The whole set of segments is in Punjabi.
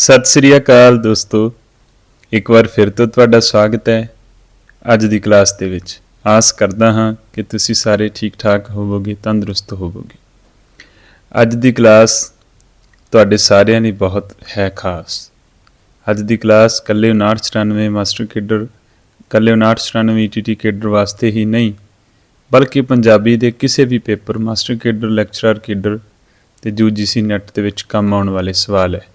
ਸਤਿ ਸ੍ਰੀ ਅਕਾਲ ਦੋਸਤੋ। ਇੱਕ ਵਾਰ ਫਿਰ ਤੋਂ ਤੁਹਾਡਾ ਸਵਾਗਤ ਹੈ ਅੱਜ ਦੀ ਕਲਾਸ ਦੇ ਵਿੱਚ। ਆਸ ਕਰਦਾ ਹਾਂ ਕਿ ਤੁਸੀਂ ਸਾਰੇ ਠੀਕ ਠਾਕ ਹੋਵੋਗੇ, ਤੰਦਰੁਸਤ ਹੋਵੋਗੇ। ਅੱਜ ਦੀ ਕਲਾਸ ਤੁਹਾਡੇ ਸਾਰਿਆਂ ਲਈ ਬਹੁਤ ਹੈ ਖਾਸ। ਅੱਜ ਦੀ ਕਲਾਸ ਕੱਲੇ 5994 ਮਾਸਟਰ ਕੇਡਰ ਕੱਲੇ 5994 ਈਟੀਟੀ ਕੇਡਰ ਵਾਸਤੇ ਹੀ ਨਹੀਂ, ਬਲਕਿ ਪੰਜਾਬੀ ਦੇ ਕਿਸੇ ਵੀ paper master cadre lecturer cadre ਤੇ ਯੂਜੀਸੀ ਨੈਟ ਦੇ ਵਿੱਚ ਕੰਮ ਆਉਣ ਵਾਲੇ ਸਵਾਲ ਹੈ।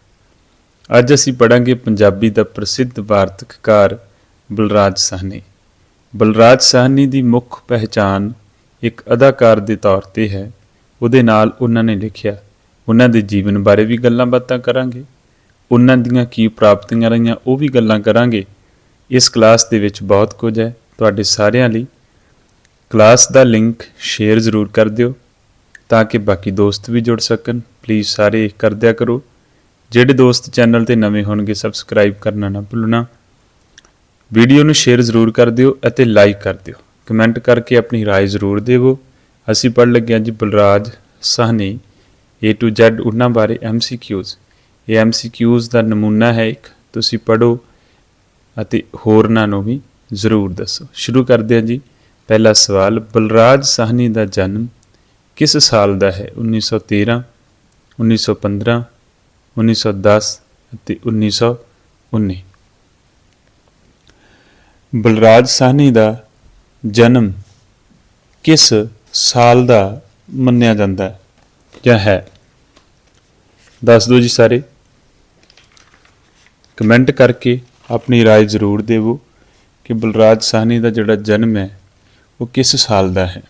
ਅੱਜ ਅਸੀਂ ਪੜਾਂਗੇ ਪੰਜਾਬੀ ਦਾ ਪ੍ਰਸਿੱਧ ਵਾਰਤਕਕਾਰ ਬਲਰਾਜ ਸਾਹਨੀ। ਬਲਰਾਜ ਸਾਹਨੀ ਦੀ ਮੁੱਖ ਪਹਿਚਾਨ ਇੱਕ ਅਦਾਕਾਰ ਦੇ ਤੌਰ ਤੇ ਹੈ। ਉਹਦੇ ਨਾਲ ਉਹਨਾਂ ਨੇ ਲਿਖਿਆ, ਉਹਨਾਂ ਦੇ ਜੀਵਨ ਬਾਰੇ ਵੀ ਗੱਲਾਂ ਬਾਤਾਂ ਕਰਾਂਗੇ। ਉਹਨਾਂ ਦੀਆਂ ਕੀ ਪ੍ਰਾਪਤੀਆਂ ਰਹੀਆਂ ਉਹ ਵੀ ਗੱਲਾਂ ਕਰਾਂਗੇ। ਇਸ ਕਲਾਸ ਦੇ ਵਿੱਚ ਬਹੁਤ ਕੁਝ ਹੈ ਤੁਹਾਡੇ ਸਾਰਿਆਂ ਲਈ। ਕਲਾਸ ਦਾ ਲਿੰਕ ਸ਼ੇਅਰ ਜ਼ਰੂਰ ਕਰ ਦਿਓ ਤਾਂ ਕਿ ਬਾਕੀ ਦੋਸਤ ਵੀ ਜੁੜ ਸਕਣ। ਪਲੀਜ਼ ਸਾਰੇ ਕਰ ਦਿਆ ਕਰੋ। ਜਿਹੜੇ ਦੋਸਤ ਚੈਨਲ ਤੇ ਨਵੇਂ ਹੋਣਗੇ ਸਬਸਕ੍ਰਾਈਬ ਕਰਨਾ ਨਾ ਭੁੱਲਣਾ ਵੀਡੀਓ ਨੂੰ ਸ਼ੇਅਰ ਜ਼ਰੂਰ ਕਰ ਦਿਓ ਅਤੇ ਲਾਈਕ ਕਰ ਦਿਓ ਕਮੈਂਟ ਕਰਕੇ ਆਪਣੀ رائے ਜ਼ਰੂਰ ਦੇਵੋ ਅਸੀਂ ਪੜ੍ਹ ਲੱਗੇ ਹਾਂ ਜੀ Balraj Sahni A to Z ਉਹਨਾਂ ਬਾਰੇ MCQs ਇਹ MCQs ਦਾ ਨਮੂਨਾ ਹੈ ਇੱਕ ਤੁਸੀਂ ਪੜੋ ਅਤੇ ਹੋਰਨਾਂ ਨੂੰ ਵੀ ਜ਼ਰੂਰ ਦੱਸੋ ਸ਼ੁਰੂ ਕਰਦੇ ਹਾਂ ਜੀ ਪਹਿਲਾ ਸਵਾਲ ਬਲਰਾਜ ਸਾਹਨੀ ਦਾ ਜਨਮ ਕਿਸ ਸਾਲ ਦਾ ਹੈ 1913 1915 1910 ਅਤੇ 1919 ਬਲਰਾਜ ਸਾਹਨੀ ਦਾ ਜਨਮ ਕਿਸ ਸਾਲ ਦਾ ਮੰਨਿਆ ਜਾਂਦਾ ਹੈ ਜਾਂ ਹੈ ਦੱਸ ਦਿਓ ਜੀ ਸਾਰੇ ਕਮੈਂਟ ਕਰਕੇ ਆਪਣੀ رائے ਜ਼ਰੂਰ ਦੇਵੋ ਕਿ ਬਲਰਾਜ ਸਾਹਨੀ ਦਾ ਜਿਹੜਾ ਜਨਮ ਹੈ ਉਹ ਕਿਸ ਸਾਲ ਦਾ ਹੈ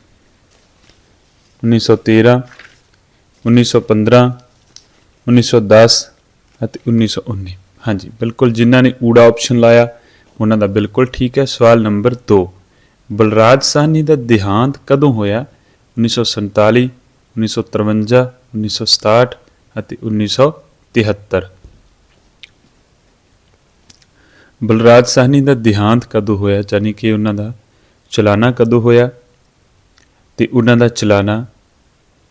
1913 1915 1910 ਅਤੇ 1919 ਹਾਂਜੀ, ਬਿਲਕੁਲ ਜਿਨ੍ਹਾਂ ਨੇ ਊੜਾ ਆਪਸ਼ਨ ਲਾਇਆ, ਉਹਨਾਂ ਦਾ ਬਿਲਕੁਲ ਠੀਕ ਹੈ। ਸਵਾਲ ਨੰਬਰ 2 ਬਲਰਾਜ ਸਾਹਨੀ ਦਾ ਦੇਹਾਂਤ ਕਦੋਂ ਹੋਇਆ? 1947 1953 1967 ਅਤੇ 1973 ਬਲਰਾਜ ਸਾਹਨੀ ਦਾ ਦੇਹਾਂਤ ਕਦੋਂ ਹੋਇਆ? ਯਾਨੀ ਕਿ ਉਹਨਾਂ ਦਾ ਚਲਾਣਾ ਕਦੋਂ ਹੋਇਆ? ਤੇ ਉਹਨਾਂ ਦਾ ਚਲਾਣਾ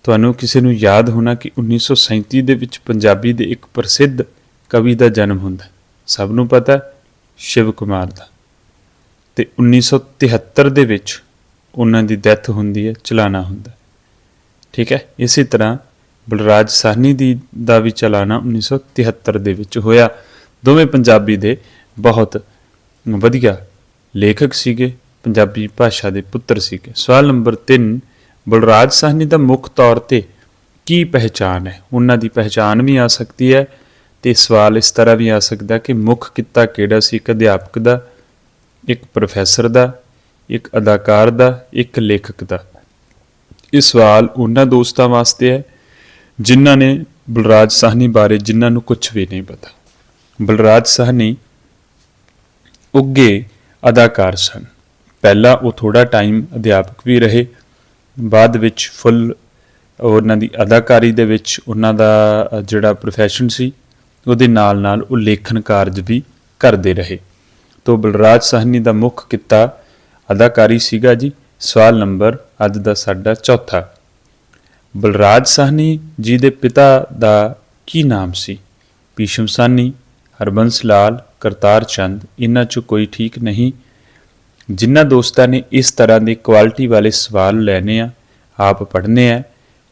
ਤੁਹਾਨੂੰ ਕਿਸੇ ਨੂੰ ਯਾਦ ਹੋਣਾ ਕਿ 1937 ਦੇ ਵਿੱਚ ਪੰਜਾਬੀ ਦੇ ਇੱਕ ਪ੍ਰਸਿੱਧ ਕਵੀ ਦਾ ਜਨਮ ਹੁੰਦਾ। ਸਭ ਨੂੰ ਪਤਾ ਸ਼ਿਵ ਕੁਮਾਰ ਦਾ। ਤੇ 1973 ਦੇ ਵਿੱਚ ਉਹਨਾਂ ਦੀ ਡੈਥ ਹੁੰਦੀ ਹੈ, ਚਲਾਣਾ ਹੁੰਦਾ। ਠੀਕ ਹੈ? ਇਸੇ ਤਰ੍ਹਾਂ ਬਲਰਾਜ ਸਾਹਨੀ ਦੀ ਦਾ ਵੀ ਚਲਾਣਾ 1973 ਦੇ ਵਿੱਚ ਹੋਇਆ। ਦੋਵੇਂ ਪੰਜਾਬੀ ਦੇ ਬਹੁਤ ਵਧੀਆ ਲੇਖਕ ਸੀਗੇ, ਪੰਜਾਬੀ ਭਾਸ਼ਾ ਦੇ ਪੁੱਤਰ ਸੀਗੇ। ਸਵਾਲ ਨੰਬਰ 3 ਬਲਰਾਜ ਸਾਹਨੀ ਦਾ ਮੁੱਖ ਤੌਰ ਤੇ ਕੀ ਪਹਿਚਾਨ ਹੈ? ਉਹਨਾਂ ਦੀ ਪਹਿਚਾਨ ਵੀ ਆ ਸਕਦੀ ਹੈ ਤੇ ਸਵਾਲ ਇਸ ਤਰ੍ਹਾਂ ਵੀ ਆ ਸਕਦਾ ਕਿ ਮੁੱਖ ਕਿੱਤਾ ਕਿਹੜਾ ਸੀ? ਇੱਕ ਅਧਿਆਪਕ ਦਾ, ਇੱਕ ਪ੍ਰੋਫੈਸਰ ਦਾ, ਇੱਕ ਅਦਾਕਾਰ ਦਾ, ਇੱਕ ਲੇਖਕ ਦਾ। ਇਹ ਸਵਾਲ ਉਹਨਾਂ ਦੋਸਤਾਂ ਵਾਸਤੇ ਹੈ ਜਿਨ੍ਹਾਂ ਨੇ ਬਲਰਾਜ ਸਾਹਨੀ ਬਾਰੇ ਜਿਨ੍ਹਾਂ ਨੂੰ ਕੁਝ ਵੀ ਨਹੀਂ ਪਤਾ। ਬਲਰਾਜ ਸਾਹਨੀ ਉੱਗੇ ਅਦਾਕਾਰ ਸਨ। ਪਹਿਲਾਂ ਉਹ ਥੋੜਾ ਟਾਈਮ ਅਧਿਆਪਕ ਵੀ ਰਹੇ ਬਾਅਦ ਵਿੱਚ ਫੁੱਲ ਉਹਨਾਂ ਦੀ ਅਦਾਕਾਰੀ ਦੇ ਵਿੱਚ ਉਹਨਾਂ ਦਾ ਜਿਹੜਾ ਪ੍ਰੋਫੈਸ਼ਨ ਸੀ, ਉਹਦੇ ਨਾਲ ਨਾਲ ਉਹ ਲੇਖਨ ਕਾਰਜ ਵੀ ਕਰਦੇ ਰਹੇ। ਤੋਂ ਬਲਰਾਜ ਸਾਹਨੀ ਦਾ ਮੁੱਖ ਕਿੱਤਾ ਅਦਾਕਾਰੀ ਸੀਗਾ ਜੀ। ਸਵਾਲ ਨੰਬਰ ਅੱਜ ਦਾ ਸਾਡਾ ਚੌਥਾ। ਬਲਰਾਜ ਸਾਹਨੀ ਜੀ ਦੇ ਪਿਤਾ ਦਾ ਕੀ ਨਾਮ ਸੀ? ਪੀਸ਼ਮ ਸਾਹਨੀ, ਹਰਬੰਸ ਲਾਲ, ਕਰਤਾਰ ਚੰਦ, ਇਹਨਾਂ ਚੋਂ ਕੋਈ ਠੀਕ ਨਹੀਂ। ਜਿਨ੍ਹਾਂ ਦੋਸਤਾਂ ਨੇ ਇਸ ਤਰ੍ਹਾਂ ਦੇ ਕੁਆਲਿਟੀ ਵਾਲੇ ਸਵਾਲ ਲੈਣੇ ਆ, ਆਪ ਪੜ੍ਹਨੇ ਆ,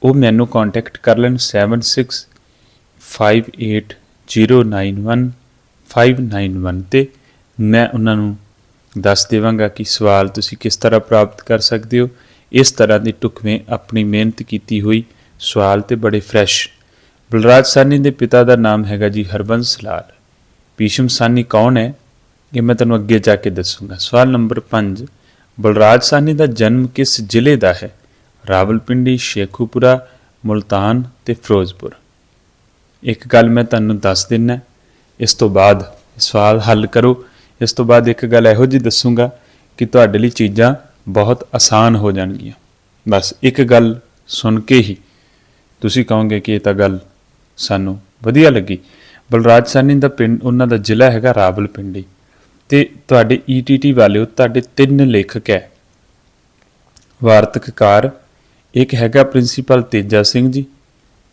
ਉਹ ਮੈਨੂੰ ਕੰਟੈਕਟ ਕਰ ਲੈਣ 7658091591 ਤੇ ਮੈਂ ਉਹਨਾਂ ਨੂੰ ਦੱਸ ਦੇਵਾਂਗਾ ਕਿ ਸਵਾਲ ਤੁਸੀਂ ਕਿਸ ਤਰ੍ਹਾਂ ਪ੍ਰਾਪਤ ਕਰ ਸਕਦੇ ਹੋ। ਇਸ ਤਰ੍ਹਾਂ ਦੇ ਟੁਕਵੇਂ ਆਪਣੀ ਮਿਹਨਤ ਕੀਤੀ ਹੋਈ ਸਵਾਲ ਤੇ ਬੜੇ ਫਰੈਸ਼ ਬਲਰਾਜ ਸਾਨੀ ਦੇ ਪਿਤਾ ਦਾ ਨਾਮ ਹੈਗਾ ਜੀ ਹਰਬੰਸ ਲਾਲ। ਪੀਸ਼ਮ ਸਾਨੀ ਕੌਣ ਹੈ? ਇਹ ਮੈਂ ਤੁਹਾਨੂੰ ਅੱਗੇ ਜਾ ਕੇ ਦੱਸੂਗਾ। ਸਵਾਲ ਨੰਬਰ 5 ਬਲਰਾਜ ਸਾਨੀ ਦਾ ਜਨਮ ਕਿਸ ਜ਼ਿਲ੍ਹੇ ਦਾ ਹੈ? ਰਾਵਲਪਿੰਡੀ, ਸ਼ੇਖੂਪੁਰਾ, ਮੁਲਤਾਨ ਤੇ ਫਿਰੋਜ਼ਪੁਰ। ਇੱਕ ਗੱਲ ਮੈਂ ਤੁਹਾਨੂੰ ਦੱਸ ਦਿੰਨਾ, ਇਸ ਤੋਂ ਬਾਅਦ ਸਵਾਲ ਹੱਲ ਕਰੋ। ਇਸ ਤੋਂ ਬਾਅਦ ਇੱਕ ਗੱਲ ਇਹੋ ਜੀ ਦੱਸੂਗਾ ਕਿ ਤੁਹਾਡੇ ਲਈ ਚੀਜ਼ਾਂ ਬਹੁਤ ਆਸਾਨ ਹੋ ਜਾਣਗੀਆਂ। ਬਸ ਇੱਕ ਗੱਲ ਸੁਣ ਕੇ ਹੀ ਤੁਸੀਂ ਕਹੋਗੇ ਕਿ ਇਹ ਤਾਂ ਗੱਲ ਸਾਨੂੰ ਵਧੀਆ ਲੱਗੀ। ਬਲਰਾਜ ਸਾਨੀ ਦਾ ਪਿੰਡ, ਉਹਨਾਂ ਦਾ ਜ਼ਿਲ੍ਹਾ ਹੈਗਾ ਰਾਵਲਪਿੰਡੀ। ਤੇ ਤੁਹਾਡੇ ਈਟੀਟੀ ਵਾਲਿਓ ਤੁਹਾਡੇ ਤਿੰਨ ਲੇਖਕ ਹੈ। ਵਾਰਤਕਕਾਰ, ਇੱਕ ਹੈਗਾ ਪ੍ਰਿੰਸੀਪਲ ਤੇਜਾ ਸਿੰਘ ਜੀ,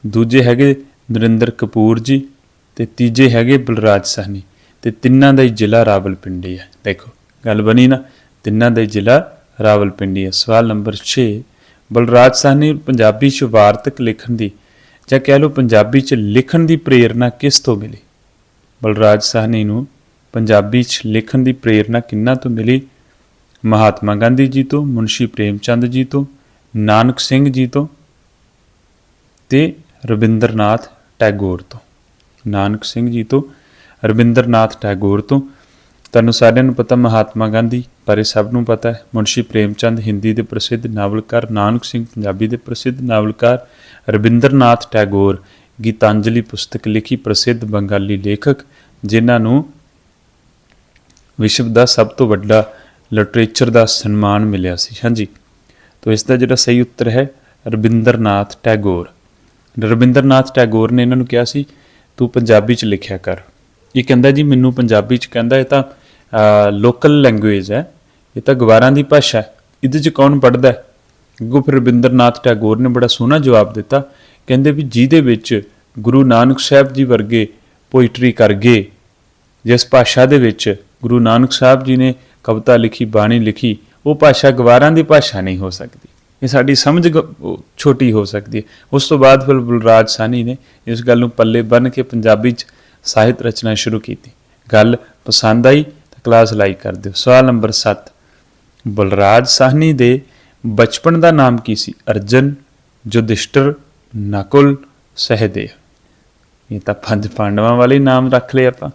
ਦੂਜੇ ਹੈਗੇ ਨਰਿੰਦਰ ਕਪੂਰ ਜੀ ਤੇ ਤੀਜੇ ਹੈਗੇ ਬਲਰਾਜ ਸਾਹਨੀ। ਤੇ ਤਿੰਨਾਂ ਦਾ ਹੀ ਜ਼ਿਲ੍ਹਾ ਰਾਵਲਪਿੰਡੀ ਹੈ। ਦੇਖੋ, ਗੱਲ ਬਣੀ ਨਾ, ਤਿੰਨਾਂ ਦਾ ਹੀ ਜ਼ਿਲ੍ਹਾ ਰਾਵਲਪਿੰਡੀ ਹੈ। ਸਵਾਲ ਨੰਬਰ 6 ਬਲਰਾਜ ਸਾਹਨੀ ਪੰਜਾਬੀ ਚ ਵਾਰਤਕ ਲਿਖਣ ਦੀ ਜਾਂ ਕਹਿ ਲਓ ਪੰਜਾਬੀ ਚ ਲਿਖਣ ਦੀ ਪ੍ਰੇਰਣਾ ਕਿਸ ਤੋਂ ਮਿਲੀ? ਬਲਰਾਜ ਸਾਹਨੀ ਨੂੰ ਪੰਜਾਬੀ ਚ ਲਿਖਣ ਦੀ ਪ੍ਰੇਰਣਾ ਕਿੰਨਾ ਤੋਂ ਮਿਲੀ? ਮਹਾਤਮਾ ਗਾਂਧੀ ਜੀ ਤੋਂ, ਮੁਨਸ਼ੀ ਪ੍ਰੇਮਚੰਦ ਜੀ ਤੋਂ, ਨਾਨਕ ਸਿੰਘ ਜੀ ਤੋਂ ਤੇ ਰਵਿੰਦਰਨਾਥ ਟੈਗੋਰ ਤੋਂ। ਨਾਨਕ ਸਿੰਘ ਜੀ ਤੋਂ ਰਵਿੰਦਰਨਾਥ ਟੈਗੋਰ ਤੋਂ। ਤੁਹਾਨੂੰ ਸਾਰਿਆਂ ਨੂੰ ਪਤਾ ਮਹਾਤਮਾ ਗਾਂਧੀ ਬਾਰੇ ਸਭ ਨੂੰ ਪਤਾ ਹੈ, ਮੁਨਸ਼ੀ ਪ੍ਰੇਮਚੰਦ ਹਿੰਦੀ ਦੇ ਪ੍ਰਸਿੱਧ ਨਾਵਲਕਾਰ ਨਾਨਕ ਸਿੰਘ, ਪੰਜਾਬੀ ਦੇ ਪ੍ਰਸਿੱਧ ਨਾਵਲਕਾਰ ਰਵਿੰਦਰਨਾਥ ਟੈਗੋਰ, ਗੀਤਾਂਜਲੀ ਪੁਸਤਕ ਲਿਖੀ ਪ੍ਰਸਿੱਧ ਬੰਗਾਲੀ ਲੇਖਕ, ਜਿਨ੍ਹਾਂ ਨੂੰ ਵਿਸ਼ਵ ਦਾ ਸਭ ਤੋਂ ਵੱਡਾ ਲਿਟਰੇਚਰ ਦਾ ਸਨਮਾਨ ਮਿਲਿਆ ਸੀ। ਹਾਂਜੀ। ਤੋ ਇਸ ਦਾ ਜਿਹੜਾ ਸਹੀ ਉੱਤਰ ਹੈ ਰਵਿੰਦਰਨਾਥ ਟੈਗੋਰ। ਰਵਿੰਦਰਨਾਥ ਟੈਗੋਰ ਨੇ ਇਹਨਾਂ ਨੂੰ ਕਿਹਾ ਸੀ, ਤੂੰ ਪੰਜਾਬੀ ਚ ਲਿਖਿਆ ਕਰ। ਇਹ ਕਹਿੰਦਾ, ਜੀ, ਮੈਨੂੰ ਪੰਜਾਬੀ ਚ ਕਹਿੰਦਾ, ਇਹ ਤਾਂ ਲੋਕਲ ਲੈਂਗੁਏਜ ਹੈ। ਇਹ ਤਾਂ ਗਵਾਰਾਂ ਦੀ ਭਾਸ਼ਾ ਹੈ। ਇਹਦੇ ਚ ਕੌਣ ਪੜਦਾ ਹੈ? ਅੱਗੋਂ ਫਿਰ ਰਵਿੰਦਰਨਾਥ ਟੈਗੋਰ ਨੇ ਬੜਾ ਸੋਹਣਾ ਜਵਾਬ ਦਿੱਤਾ। ਕਹਿੰਦੇ ਵੀ, ਜਿਹਦੇ ਵਿੱਚ ਗੁਰੂ ਨਾਨਕ ਸਾਹਿਬ ਜੀ ਵਰਗੇ ਪੋਇਟਰੀ ਕਰ ਗਏ, ਜਿਸ ਭਾਸ਼ਾ ਦੇ ਵਿੱਚ ਗੁਰੂ ਨਾਨਕ ਸਾਹਿਬ ਜੀ ਨੇ ਕਵਿਤਾ ਲਿਖੀ, ਬਾਣੀ ਲਿਖੀ, ਉਹ ਭਾਸ਼ਾ ਗਵਾਰਾਂ ਦੀ ਭਾਸ਼ਾ ਨਹੀਂ ਹੋ ਸਕਦੀ। ਇਹ ਸਾਡੀ ਸਮਝ ਗ- ਛੋਟੀ ਹੋ ਸਕਦੀ ਹੈ। ਉਸ ਤੋਂ ਬਾਅਦ ਫਿਰ ਬਲਰਾਜ ਸਾਹਨੀ ਨੇ ਇਸ ਗੱਲ ਨੂੰ ਪੱਲੇ ਬੰਨ ਕੇ ਪੰਜਾਬੀ ਚ ਸਾਹਿਤ ਰਚਨਾ ਸ਼ੁਰੂ ਕੀਤੀ। ਗੱਲ ਪਸੰਦ ਆਈ ਤਾਂ ਕਲਾਸ ਲਾਈਕ ਕਰ ਦਿਓ। ਸਵਾਲ ਨੰਬਰ 7 ਬਲਰਾਜ ਸਾਹਨੀ ਦੇ ਬਚਪਨ ਦਾ ਨਾਮ ਕੀ ਸੀ? ਅਰਜਨ ਜੁਧਿਸ਼ਟਰ ਨਕੁਲ, ਸਹਿਦੇਵ। ਇਹ ਤਾਂ ਪੰਜ ਪਾਂਡਵਾਂ ਵਾਲੇ ਨਾਮ ਰੱਖ ਲਏ ਆਪਾਂ।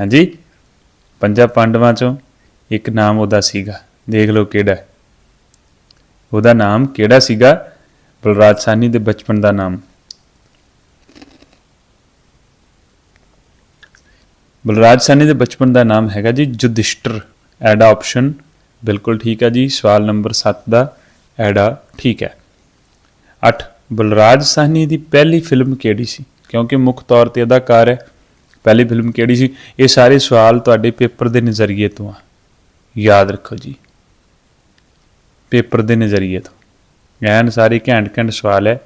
ਹਾਂਜੀ? ਪੰਜਾਂ ਪਾਂਡਵਾਂ ਚੋਂ ਇੱਕ ਨਾਮ ਉਹਦਾ ਸੀਗਾ। ਦੇਖ ਲਓ ਕਿਹੜਾ ਉਹਦਾ ਨਾਮ ਕਿਹੜਾ ਸੀਗਾ? ਬਲਰਾਜ ਸਾਹਨੀ ਦੇ ਬਚਪਨ ਦਾ ਨਾਮ। ਬਲਰਾਜ ਸਾਹਨੀ ਦੇ ਬਚਪਨ ਦਾ ਨਾਮ ਹੈਗਾ ਜੀ ਜੁਧਿਸ਼ਟਰ ਐਡਾ ਆਪਸ਼ਨ ਬਿਲਕੁਲ ਠੀਕ ਹੈ ਜੀ। ਸਵਾਲ ਨੰਬਰ 7 ਦਾ ਐਡਾ ਠੀਕ ਹੈ। 8 ਬਲਰਾਜ ਸਾਹਨੀ ਦੀ ਪਹਿਲੀ ਫਿਲਮ ਕਿਹੜੀ ਸੀ? ਕਿਉਂਕਿ ਮੁੱਖ ਤੌਰ ਤੇ ਅਦਾਕਾਰ ਹੈ ਪਹਿਲੀ ਫਿਲਮ ਕਿਹੜੀ ਸੀ? ਇਹ ਸਾਰੇ ਸਵਾਲ ਤੁਹਾਡੇ ਪੇਪਰ ਦੇ ਨਜ਼ਰੀਏ ਤੋਂ ਆ। ਯਾਦ ਰੱਖੋ ਜੀ। ਪੇਪਰ ਦੇ ਨਜ਼ਰੀਏ ਤੋਂ। ਐਨ ਸਾਰੇ ਘੈਂਟ ਘੈਂਟ ਸਵਾਲ ਹੈ।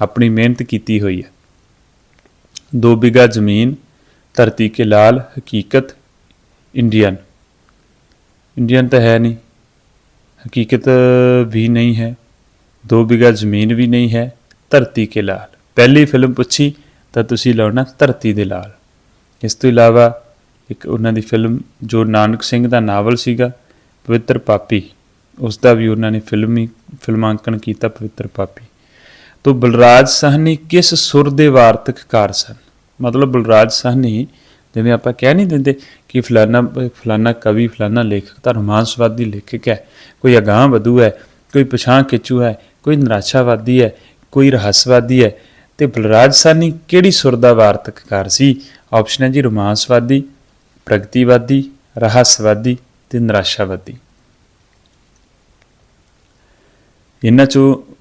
ਆਪਣੀ ਮਿਹਨਤ ਕੀਤੀ ਹੋਈ ਹੈ। ਦੋ ਬਿਗਾ ਜ਼ਮੀਨ, ਧਰਤੀ ਕੇ ਲਾਲ, ਹਕੀਕਤ, ਇੰਡੀਅਨ। ਇੰਡੀਅਨ ਤਾਂ ਹੈ ਨਹੀਂ। ਹਕੀਕਤ ਵੀ ਨਹੀਂ ਹੈ। ਦੋ ਬਿਗਾ ਜ਼ਮੀਨ ਵੀ ਨਹੀਂ ਹੈ। ਧਰਤੀ ਕੇ ਲਾਲ। ਪਹਿਲੀ ਫਿਲਮ ਪੁੱਛੀ ਤਾਂ ਤੁਸੀਂ ਲਾਉਣਾ ਧਰਤੀ ਦੇ ਲਾਲ। ਇਸ ਤੋਂ ਇਲਾਵਾ ਇੱਕ ਉਹਨਾਂ ਦੀ ਫਿਲਮ ਜੋ ਨਾਨਕ ਸਿੰਘ ਦਾ ਨਾਵਲ ਸੀਗਾ, ਪਵਿੱਤਰ ਪਾਪੀ ਉਸ ਦਾ ਵੀ ਉਹਨਾਂ ਨੇ ਫਿਲਮੀ ਫਿਲਮਾਂਕਣ ਕੀਤਾ ਪਵਿੱਤਰ ਪਾਪੀ। ਤੋਂ ਬਲਰਾਜ ਸਾਹਨੀ ਕਿਸ ਸੁਰ ਦੇ ਵਾਰਤਕਕਾਰ ਸਨ? ਮਤਲਬ ਬਲਰਾਜ ਸਾਹਨੀ ਜਿਵੇਂ ਆਪਾਂ ਕਹਿ ਨਹੀਂ ਦਿੰਦੇ ਕਿ ਫਲਾਨਾ ਫਲਾਨਾ ਕਵੀ, ਫਲਾਨਾ ਲੇਖਕ ਤਾਂ ਰੋਮਾਂਸਵਾਦੀ ਲੇਖਕ ਹੈ, ਕੋਈ ਅਗਾਂਹ ਵਧੂ ਹੈ, ਕੋਈ ਪਛਾਣ ਖਿੱਚੂ ਹੈ, ਕੋਈ ਨਿਰਾਸ਼ਾਵਾਦੀ ਹੈ, ਕੋਈ ਰਹੱਸਵਾਦੀ ਹੈ। ਤੇ ਬਲਰਾਜ ਸਾਹਨੀ ਕਿਹੜੀ ਸੁਰ ਦਾ ਵਾਰਤਕਕਾਰ ਸੀ? ਆਪਸ਼ਨ ਹੈ ਜੀ ਰੋਮਾਂਸਵਾਦੀ, ਪ੍ਰਗਤੀਵਾਦੀ, ਰਹੱਸਵਾਦੀ ਤੇ ਨਿਰਾਸ਼ਾਵਾਦੀ। ਇਹਨਾਂ ਚੋਂ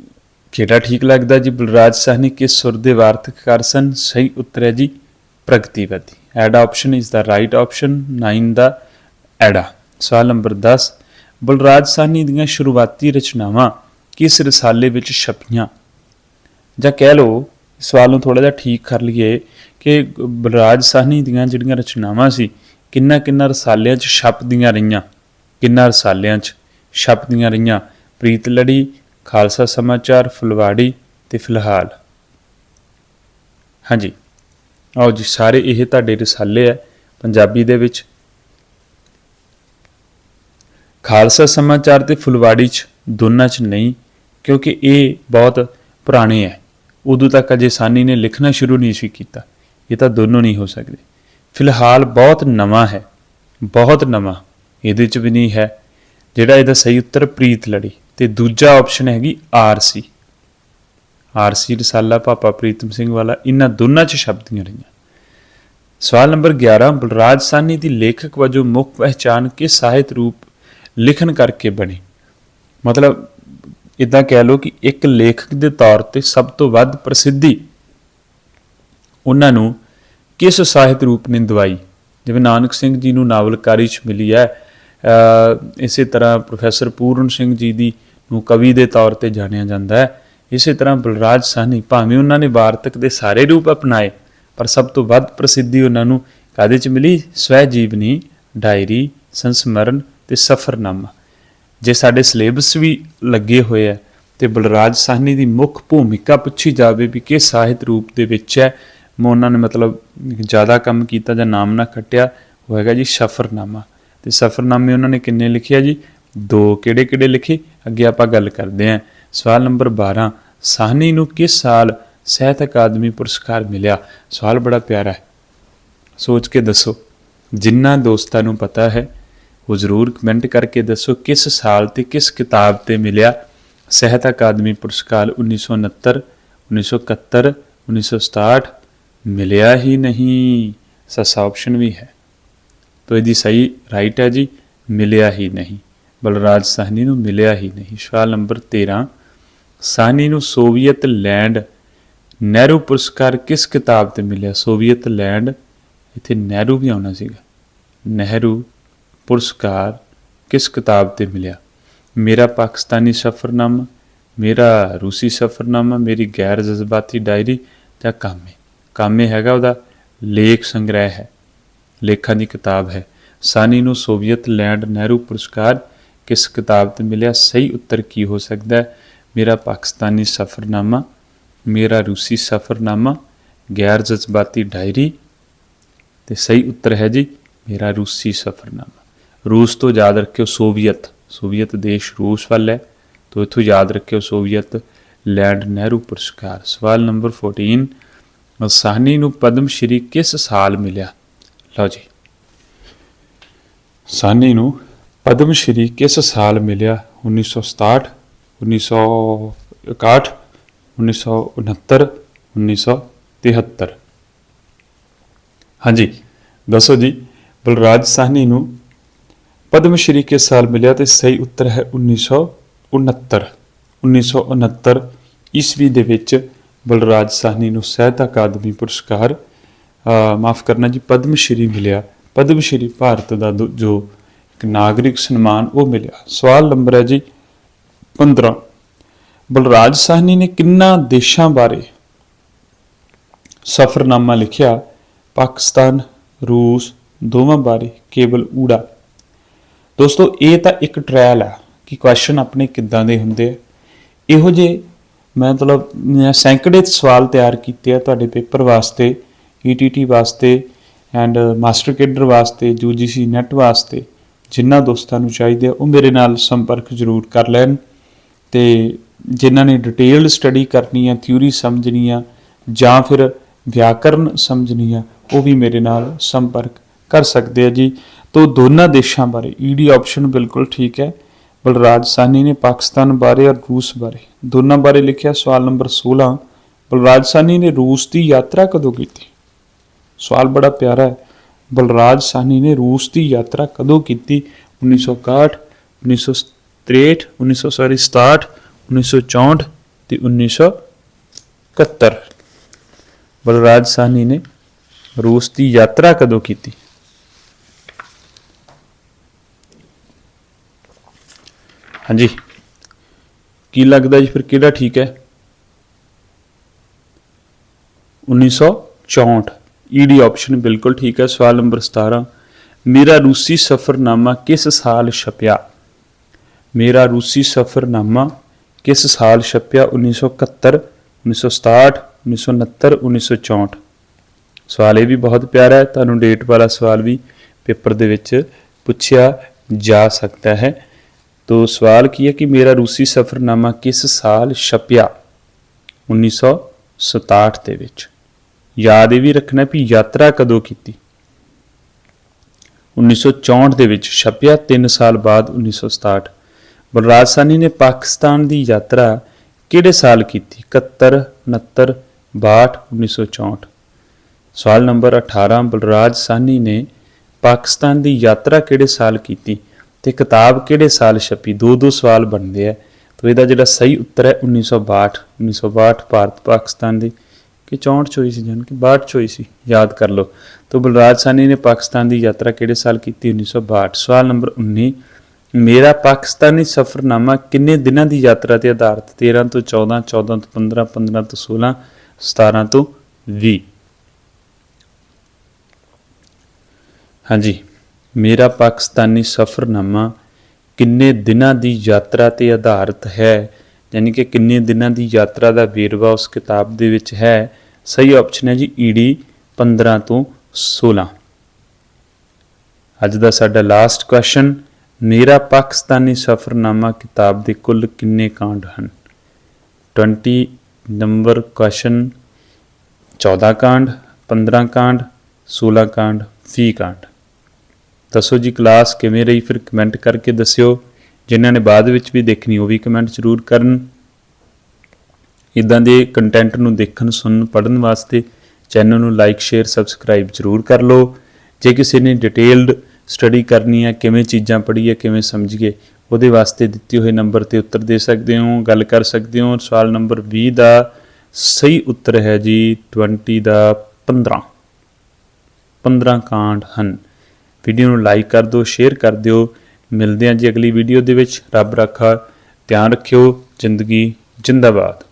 ਕਿਹੜਾ ਠੀਕ ਲੱਗਦਾ ਜੀ? ਬਲਰਾਜ ਸਾਹਨੀ ਕਿਸ ਸੁਰ ਦੇ ਵਾਰਤਕਕਾਰ ਸਨ? ਸਹੀ ਉੱਤਰ ਹੈ ਜੀ, ਪ੍ਰਗਤੀਵਾਦੀ। ਐਡਾ option is the right option 9 ਦਾ ਐਡਾ ਸਵਾਲ ਨੰਬਰ 10 ਬਲਰਾਜ ਸਾਹਨੀ ਦੀਆਂ ਸ਼ੁਰੂਆਤੀ ਰਚਨਾਵਾਂ ਕਿਸ ਰਸਾਲੇ ਵਿੱਚ ਛਪੀਆਂ? ਜਾਂ ਕਹਿ ਲਓ ਸਵਾਲ ਨੂੰ ਥੋੜਾ ਜਿਹਾ ਠੀਕ ਕਰ ਲਈਏ ਕਿ ਬਲਰਾਜ ਸਾਹਨੀ ਦੀਆਂ ਜਿਹੜੀਆਂ ਰਚਨਾਵਾਂ ਸੀ, ਕਿੰਨਾ ਕਿੰਨਾ ਰਸਾਲਿਆਂ 'ਚ ਛਪਦੀਆਂ ਰਹੀਆਂ? ਕਿੰਨਾ ਰਸਾਲਿਆਂ 'ਚ ਛਪਦੀਆਂ ਰਹੀਆਂ? ਪ੍ਰੀਤ ਲੜੀ, ਖਾਲਸਾ ਸਮਾਚਾਰ, ਫੁਲਵਾੜੀ ਤੇ ਫਿਲਹਾਲ। ਹਾਂਜੀ। ਆਓ ਜੀ, ਸਾਰੇ ਇਹ ਤੁਹਾਡੇ ਰਸਾਲੇ ਹੈ ਪੰਜਾਬੀ ਦੇ ਵਿੱਚ। ਖਾਲਸਾ ਸਮਾਚਾਰ ਤੇ ਫੁਲਵਾੜੀ ਚ ਦੋਨਾਂ ਚ ਨਹੀਂ, ਕਿਉਂਕਿ ਇਹ ਬਹੁਤ ਪੁਰਾਣੇ ਹੈ ਉਦੋਂ ਤੱਕ ਅਜੇ ਸਾਨੀ ਨੇ ਲਿਖਣਾ ਸ਼ੁਰੂ ਨਹੀਂ ਸੀ ਕੀਤਾ। ਇਹ ਤਾਂ ਦੋਨੋਂ ਨਹੀਂ ਹੋ ਸਕਦੇ। ਫਿਲਹਾਲ ਬਹੁਤ ਨਵਾਂ ਹੈ। ਬਹੁਤ ਨਵਾਂ। ਇਹਦੇ ਚ ਵੀ ਨਹੀਂ ਹੈ। ਜਿਹੜਾ ਇਹਦਾ ਸਹੀ ਉੱਤਰ ਪ੍ਰੀਤ ਲੜੀ ਤੇ ਦੂਜਾ ਆਪਸ਼ਨ ਹੈਗੀ ਆਰਸੀ। ਆਰਸੀ, ਰਸਾਲਾ, ਪਾਪਾ ਪ੍ਰੀਤਮ ਸਿੰਘ ਵਾਲਾ ਇਹਨਾਂ ਦੋਨਾਂ ਚ ਸ਼ਬਦੀਆਂ ਰਹੀਆਂ। ਸਵਾਲ ਨੰਬਰ 11 ਬਲਰਾਜ ਸਾਨੀ ਦੀ ਲੇਖਕ ਵਜੋਂ ਮੁੱਖ ਪਹਿਚਾਨ ਕਿਸ ਸਾਹਿਤ ਰੂਪ ਲਿਖਣ ਕਰਕੇ ਬਣੀ? ਮਤਲਬ ਇਦਾਂ ਕਹਿ ਲਓ ਕਿ ਇੱਕ ਲੇਖਕ ਦੇ ਤੌਰ ਤੇ ਸਭ ਤੋਂ ਵੱਧ ਪ੍ਰਸਿੱਧੀ ਉਹਨਾਂ ਨੂੰ ਕਿਸ ਸਾਹਿਤ ਰੂਪ ਨੇ ਦਵਾਈ? ਜਿਵੇਂ ਨਾਨਕ ਸਿੰਘ ਜੀ ਨੂੰ ਨਾਵਲਕਾਰੀ ਚ ਮਿਲੀ ਹੈ ਇਸੇ ਤਰ੍ਹਾਂ ਪ੍ਰੋਫੈਸਰ ਪੂਰਨ ਸਿੰਘ ਜੀ ਦੀ ਨੂੰ ਕਵੀ ਦੇ ਤੌਰ ਤੇ ਜਾਣਿਆ ਜਾਂਦਾ ਹੈ। ਇਸੇ ਤਰ੍ਹਾਂ ਬਲਰਾਜ ਸਾਹਨੀ ਭਾਵੇਂ ਉਹਨਾਂ ਨੇ ਵਾਰਤਕ ਦੇ ਸਾਰੇ ਰੂਪ ਅਪਣਾਏ, ਪਰ ਸਭ ਤੋਂ ਵੱਧ ਪ੍ਰਸਿੱਧੀ ਉਹਨਾਂ ਨੂੰ ਕਾਹਦੇ ਚ ਮਿਲੀ? ਸਵੈ ਜੀਵਨੀ, ਡਾਇਰੀ, ਸੰਸਮਰਨ ਤੇ ਸਫਰਨਾਮਾ। ਜੇ ਸਾਡੇ ਸਿਲੇਬਸ ਵੀ ਲੱਗੇ ਹੋਏ ਆ ਤੇ ਬਲਰਾਜ ਸਾਹਨੀ ਦੀ ਮੁੱਖ ਭੂਮਿਕਾ ਪੁੱਛੀ ਜਾਵੇ ਵੀ ਕਿਸ ਸਾਹਿਤ ਰੂਪ ਦੇ ਵਿੱਚ ਹੈ, ਮੈਂ ਉਹਨਾਂ ਨੇ ਮਤਲਬ ਜ਼ਿਆਦਾ ਕੰਮ ਕੀਤਾ ਜਾਂ ਨਾਮ ਨਾ ਖੱਟਿਆ, ਉਹ ਹੈਗਾ ਜੀ ਸਫਰਨਾਮਾ। ਤੇ ਸਫਰਨਾਮੇ ਉਹਨਾਂ ਨੇ ਕਿੰਨੇ ਲਿਖਿਆ ਜੀ? ਦੋ ਕਿਹੜੇ ਕਿਹੜੇ ਲਿਖੇ? ਅੱਗੇ ਆਪਾਂ ਗੱਲ ਕਰਦੇ ਹਾਂ। ਸਵਾਲ ਨੰਬਰ 12 ਸਾਹਨੀ ਨੂੰ ਕਿਸ ਸਾਲ ਸਾਹਿਤ ਅਕਾਦਮੀ ਪੁਰਸਕਾਰ ਮਿਲਿਆ? ਸਵਾਲ ਬੜਾ ਪਿਆਰਾ ਹੈ। ਸੋਚ ਕੇ ਦੱਸੋ। ਜਿਨ੍ਹਾਂ ਦੋਸਤਾਂ ਨੂੰ ਪਤਾ ਹੈ ਉਹ ਜ਼ਰੂਰ ਕਮੈਂਟ ਕਰਕੇ ਦੱਸੋ ਕਿਸ ਸਾਲ ਤੇ ਕਿਸ ਕਿਤਾਬ ਤੇ ਮਿਲਿਆ ਸਾਹਿਤ ਅਕਾਦਮੀ ਪੁਰਸਕਾਰ 1969 1971 1967 ਮਿਲਿਆ ਹੀ ਨਹੀਂ। ਸਸਾ ਆਪਸ਼ਨ ਵੀ ਹੈ। ਤੋ ਇਹਦੀ ਸਹੀ ਰਾਈਟ ਹੈ ਜੀ, ਮਿਲਿਆ ਹੀ ਨਹੀਂ। ਬਲਰਾਜ ਸਾਹਨੀ ਨੂੰ ਮਿਲਿਆ ਹੀ ਨਹੀਂ। ਸਵਾਲ ਨੰਬਰ 13 ਸਾਹਨੀ ਨੂੰ ਸੋਵੀਅਤ ਲੈਂਡ, ਨਹਿਰੂ ਪੁਰਸਕਾਰ ਕਿਸ ਕਿਤਾਬ ਤੇ ਮਿਲਿਆ? ਸੋਵੀਅਤ ਲੈਂਡ, ਇੱਥੇ ਨਹਿਰੂ ਵੀ ਆਉਣਾ ਸੀਗਾ। ਨਹਿਰੂ ਪੁਰਸਕਾਰ ਕਿਸ ਕਿਤਾਬ ਤੇ ਮਿਲਿਆ? ਮੇਰਾ ਪਾਕਿਸਤਾਨੀ ਸਫਰਨਾਮਾ, ਮੇਰਾ ਰੂਸੀ ਸਫਰਨਾਮਾ, ਮੇਰੀ ਗੈਰ ਜਜ਼ਬਾਤੀ ਡਾਇਰੀ ਜਾਂ ਕਾਮੇ? ਕਾਮੇ ਹੈਗਾ ਉਹਦਾ ਲੇਖ ਸੰਗ੍ਰਹਿ ਹੈ, ਲੇਖਾਂ ਦੀ ਕਿਤਾਬ ਹੈ। ਸਾਨੀ ਨੂੰ ਸੋਵੀਅਤ ਲੈਂਡ ਨਹਿਰੂ ਪੁਰਸਕਾਰ ਕਿਸ ਕਿਤਾਬ ਤੇ ਮਿਲਿਆ? ਸਹੀ ਉੱਤਰ ਕੀ ਹੋ ਸਕਦਾ ਹੈ? ਮੇਰਾ ਪਾਕਿਸਤਾਨੀ ਸਫਰਨਾਮਾ, ਮੇਰਾ ਰੂਸੀ ਸਫਰਨਾਮਾ, ਗੈਰ ਜਜ਼ਬਾਤੀ ਡਾਇਰੀ ਤੇ ਸਹੀ ਉੱਤਰ ਹੈ ਜੀ, ਮੇਰਾ ਰੂਸੀ ਸਫਰਨਾਮਾ। ਰੂਸ ਤੋਂ ਯਾਦ ਰੱਖਿਓ ਸੋਵੀਅਤ। ਸੋਵੀਅਤ ਦੇਸ਼ ਰੂਸ ਵੱਲ ਹੈ। ਤੋਂ ਇਥੋਂ ਯਾਦ ਰੱਖਿਓ ਸੋਵੀਅਤ ਲੈਂਡ ਨਹਿਰੂ ਪੁਰਸਕਾਰ। ਸਵਾਲ ਨੰਬਰ 14 ਸਾਹਨੀ ਨੂੰ ਪਦਮ ਸ਼੍ਰੀ ਕਿਸ ਸਾਲ ਮਿਲਿਆ? ਲਓ ਜੀ। ਸਾਹਨੀ ਨੂੰ ਪਦਮ ਸ਼੍ਰੀ ਕਿਸ ਸਾਲ ਮਿਲਿਆ? 1967 1961 1969 1973 ਹਾਂਜੀ, ਦੱਸੋ ਜੀ, ਬਲਰਾਜ ਸਾਹਨੀ ਨੂੰ ਪਦਮ ਸ਼੍ਰੀ ਕਿਸ ਸਾਲ ਮਿਲਿਆ ਤੇ ਸਹੀ ਉੱਤਰ ਹੈ 1969 1969 ਈਸਵੀ ਦੇ ਵਿੱਚ ਬਲਰਾਜ ਸਾਹਨੀ ਨੂੰ ਸਾਹਿਤ ਅਕਾਦਮੀ ਪੁਰਸਕਾਰ ਮਾਫ ਕਰਨਾ ਜੀ ਪਦਮ ਸ਼੍ਰੀ ਮਿਲਿਆ। ਪਦਮ ਸ਼੍ਰੀ ਭਾਰਤ ਦਾ ਦੋ- ਜੋ ਇੱਕ ਨਾਗਰਿਕ ਸਨਮਾਨ, ਉਹ ਮਿਲਿਆ। ਸਵਾਲ ਨੰਬਰ ਹੈ ਜੀ 15 ਬਲਰਾਜ ਸਾਹਨੀ ਨੇ ਕਿੰਨਾ ਦੇਸ਼ਾਂ ਬਾਰੇ ਸਫਰਨਾਮਾ ਲਿਖਿਆ? ਪਾਕਿਸਤਾਨ, ਰੂਸ, ਦੋਵਾਂ ਬਾਰੇ, ਕੇਵਲ ਊੜਾ। ਦੋਸਤੋ, ਇਹ ਤਾਂ ਇੱਕ ਟ੍ਰਾਇਲ ਆ ਕਿ ਕੁਐਸਚਨ ਆਪਣੇ ਕਿੱਦਾਂ ਦੇ ਹੁੰਦੇ ਆ। ਇਹੋ ਜੇ ਮੈਂ ਮਤਲਬ, ਮੈਂ ਸੈਂਕੜੇ ਸਵਾਲ ਤਿਆਰ ਕੀਤੇ ਆ ਤੁਹਾਡੇ ਪੇਪਰ ਵਾਸਤੇ ਈਟੀਟੀ ਵਾਸਤੇ ਐਂਡ ਮਾਸਟਰ ਕੇਡਰ ਵਾਸਤੇ ਯੂਜੀਸੀ ਨੈਟ ਵਾਸਤੇ। ਜਿਨ੍ਹਾਂ ਦੋਸਤਾਂ ਨੂੰ ਚਾਹੀਦੇ ਆ, ਉਹ ਮੇਰੇ ਨਾਲ ਸੰਪਰਕ ਜ਼ਰੂਰ ਕਰ ਲੈਣ ਤੇ ਜਿਨ੍ਹਾਂ ਨੇ ਡਿਟੇਲਡ ਸਟੱਡੀ ਕਰਨੀ ਆ ਥਿਊਰੀ ਸਮਝਣੀ ਆ ਜਾਂ ਫਿਰ ਵਿਆਕਰਨ ਸਮਝਣੀ ਆ, ਉਹ ਵੀ ਮੇਰੇ ਨਾਲ ਸੰਪਰਕ ਕਰ ਸਕਦੇ ਆ ਜੀ। ਤੋ ਦੋਨਾਂ ਦੇਸ਼ਾਂ ਬਾਰੇ ਈਡੀ ਆਪਸ਼ਨ ਬਿਲਕੁਲ ਠੀਕ ਹੈ ਬਲਰਾਜ ਸਾਹਨੀ ਨੇ ਪਾਕਿਸਤਾਨ ਬਾਰੇ ਔਰ ਰੂਸ ਬਾਰੇ ਦੋਨਾਂ ਬਾਰੇ ਲਿਖਿਆ ਸਵਾਲ ਨੰਬਰ 16 ਬਲਰਾਜ ਸਾਹਨੀ ਨੇ ਰੂਸ ਦੀ ਯਾਤਰਾ ਕਦੋਂ ਕੀਤੀ ਸਵਾਲ ਬੜਾ ਪਿਆਰਾ ਹੈ ਬਲਰਾਜ ਸਾਹਨੀ ਨੇ ਰੂਸ ਦੀ ਯਾਤਰਾ ਕਦੋਂ ਕੀਤੀ 1961 1963 1967 1964 ਤੇ 1971 ਬਲਰਾਜ ਸਾਹਨੀ ਨੇ ਰੂਸ ਦੀ ਯਾਤਰਾ ਕਦੋਂ ਕੀਤੀ ਹਾਂਜੀ। ਕੀ ਲੱਗਦਾ ਜੀ, ਫਿਰ ਕਿਹੜਾ ਠੀਕ ਹੈ? 1964 ਈਡੀ ਆਪਸ਼ਨ ਬਿਲਕੁਲ ਠੀਕ ਹੈ, ਸਵਾਲ ਨੰਬਰ 17 ਮੇਰਾ ਰੂਸੀ ਸਫਰਨਾਮਾ ਕਿਸ ਸਾਲ ਛਪਿਆ? ਮੇਰਾ ਰੂਸੀ ਸਫਰਨਾਮਾ ਕਿਸ ਸਾਲ ਛਪਿਆ? 1971 1967 1969 1964 ਸਵਾਲ ਇਹ ਵੀ ਬਹੁਤ ਪਿਆਰਾ ਹੈ, ਤੁਹਾਨੂੰ ਡੇਟ ਵਾਲਾ ਸਵਾਲ ਵੀ ਪੇਪਰ ਦੇ ਵਿੱਚ ਪੁੱਛਿਆ ਜਾ ਸਕਦਾ ਹੈ। ਤੋ ਸਵਾਲ ਕੀ ਹੈ ਕਿ ਮੇਰਾ ਰੂਸੀ ਸਫਰਨਾਮਾ ਕਿਸ ਸਾਲ ਛਪਿਆ? 1967 ਦੇ ਵਿੱਚ। ਯਾਦ ਇਹ ਵੀ ਰੱਖਣਾ ਵੀ ਯਾਤਰਾ ਕਦੋਂ ਕੀਤੀ? 1964 ਦੇ ਵਿੱਚ ਛਪਿਆ 3 ਸਾਲ ਬਾਅਦ 1967 ਬਲਰਾਜ ਸਾਨੀ ਨੇ ਪਾਕਿਸਤਾਨ ਦੀ ਯਾਤਰਾ ਕਿਹੜੇ ਸਾਲ ਕੀਤੀ? 71 69 62 1964 ਸਵਾਲ ਨੰਬਰ 18 ਬਲਰਾਜ ਸਾਨੀ ਨੇ ਪਾਕਿਸਤਾਨ ਦੀ ਯਾਤਰਾ ਕਿਹੜੇ ਸਾਲ ਕੀਤੀ? ਤੇ ਕਿਤਾਬ ਕਿਹੜੇ ਸਾਲ ਛਪੀ? ਦੋ ਦੋ ਸਵਾਲ ਬਣਦੇ ਆ। ਤਾਂ ਇਹਦਾ ਜਿਹੜਾ ਸਹੀ ਉੱਤਰ ਹੈ 1962 1962 ਭਾਰਤ ਪਾਕਿਸਤਾਨ ਦੀ। ਕਿ 64 ਚ ਹੋਈ ਸੀ ਜਾਨ ਕਿ 62 ਚ ਹੋਈ ਸੀ? ਯਾਦ ਕਰ ਲਓ। ਤਾਂ ਬਲਰਾਜ ਸਾਨੀ ਨੇ ਪਾਕਿਸਤਾਨ ਦੀ ਯਾਤਰਾ ਕਿਹੜੇ ਸਾਲ ਕੀਤੀ? 1962 ਸਵਾਲ ਨੰਬਰ 19 ਮੇਰਾ ਪਾਕਿਸਤਾਨੀ ਸਫਰਨਾਮਾ ਕਿੰਨੇ ਦਿਨਾਂ ਦੀ ਯਾਤਰਾ ਤੇ ਆਧਾਰਿਤ? 13 ਤੋਂ 14 14 ਤੋਂ 15 15 ਤੋਂ 16 17 ਤੋਂ 20 ਹਾਂਜੀ। ਮੇਰਾ ਪਾਕਿਸਤਾਨੀ ਸਫ਼ਰਨਾਮਾ ਕਿੰਨੇ ਦਿਨਾਂ ਦੀ ਯਾਤਰਾ ਤੇ ਆਧਾਰਿਤ ਹੈ? ਯਾਨੀ ਕਿ ਕਿੰਨੇ ਦਿਨਾਂ ਦੀ ਯਾਤਰਾ ਦਾ ਵੇਰਵਾ ਉਸ ਕਿਤਾਬ ਦੇ ਵਿੱਚ ਹੈ? ਸਹੀ ਆਪਸ਼ਨ ਹੈ ਜੀ ਈਡੀ 15 ਤੋਂ 16 ਅੱਜ ਦਾ ਸਾਡਾ ਲਾਸਟ ਕੁਐਸਚਨ ਮੇਰਾ ਪਾਕਿਸਤਾਨੀ ਸਫ਼ਰਨਾਮਾ ਕਿਤਾਬ ਦੇ ਕੁੱਲ ਕਿੰਨੇ ਕਾਂਡ ਹਨ? 20 ਨੰਬਰ ਕੁਐਸਚਨ 14 ਕਾਂਡ 15 ਕਾਂਡ 16 ਕਾਂਡ 20 ਕਾਂਡ। ਦੱਸੋ ਜੀ ਕਲਾਸ ਕਿਵੇਂ ਰਹੀ? ਫਿਰ ਕਮੈਂਟ ਕਰਕੇ ਦੱਸਿਓ। ਜਿਨ੍ਹਾਂ ਨੇ ਬਾਅਦ ਵਿੱਚ ਵੀ ਦੇਖਣੀ, ਉਹ ਵੀ ਕਮੈਂਟ ਜ਼ਰੂਰ ਕਰਨ। ਇਦਾਂ ਦੇ ਕੰਟੈਂਟ ਨੂੰ ਦੇਖਣ, ਸੁਣਨ, ਪੜ੍ਹਨ ਵਾਸਤੇ ਚੈਨਲ ਨੂੰ ਲਾਈਕ ਸ਼ੇਅਰ ਸਬਸਕ੍ਰਾਈਬ ਜ਼ਰੂਰ ਕਰ ਲਓ। ਜੇ ਕਿਸੇ ਨੇ ਡਿਟੇਲਡ ਸਟੱਡੀ ਕਰਨੀ ਹੈ, ਕਿਵੇਂ ਚੀਜ਼ਾਂ ਪੜ੍ਹੀਏ, ਕਿਵੇਂ ਸਮਝੀਏ, ਉਹਦੇ ਵਾਸਤੇ ਦਿੱਤੇ ਹੋਏ ਨੰਬਰ ਤੇ ਉੱਤਰ ਦੇ ਸਕਦੇ ਹੋ, ਗੱਲ ਕਰ ਸਕਦੇ ਹੋ। ਸਵਾਲ ਨੰਬਰ 20 ਦਾ ਸਹੀ ਉੱਤਰ ਹੈ ਜੀ 20 ਦਾ 15 15 ਕਾਂਡ ਹਨ। ਵੀਡੀਓ ਨੂੰ ਲਾਈਕ ਕਰ ਦਿਓ, ਸ਼ੇਅਰ ਕਰ ਦਿਓ। ਮਿਲਦੇ ਹਾਂ ਜੀ ਅਗਲੀ ਵੀਡੀਓ ਦੇ ਵਿੱਚ। ਰੱਬ ਰੱਖਾ। ਧਿਆਨ ਰੱਖਿਓ। ਜ਼ਿੰਦਗੀ ਜਿੰਦਾਬਾਦ।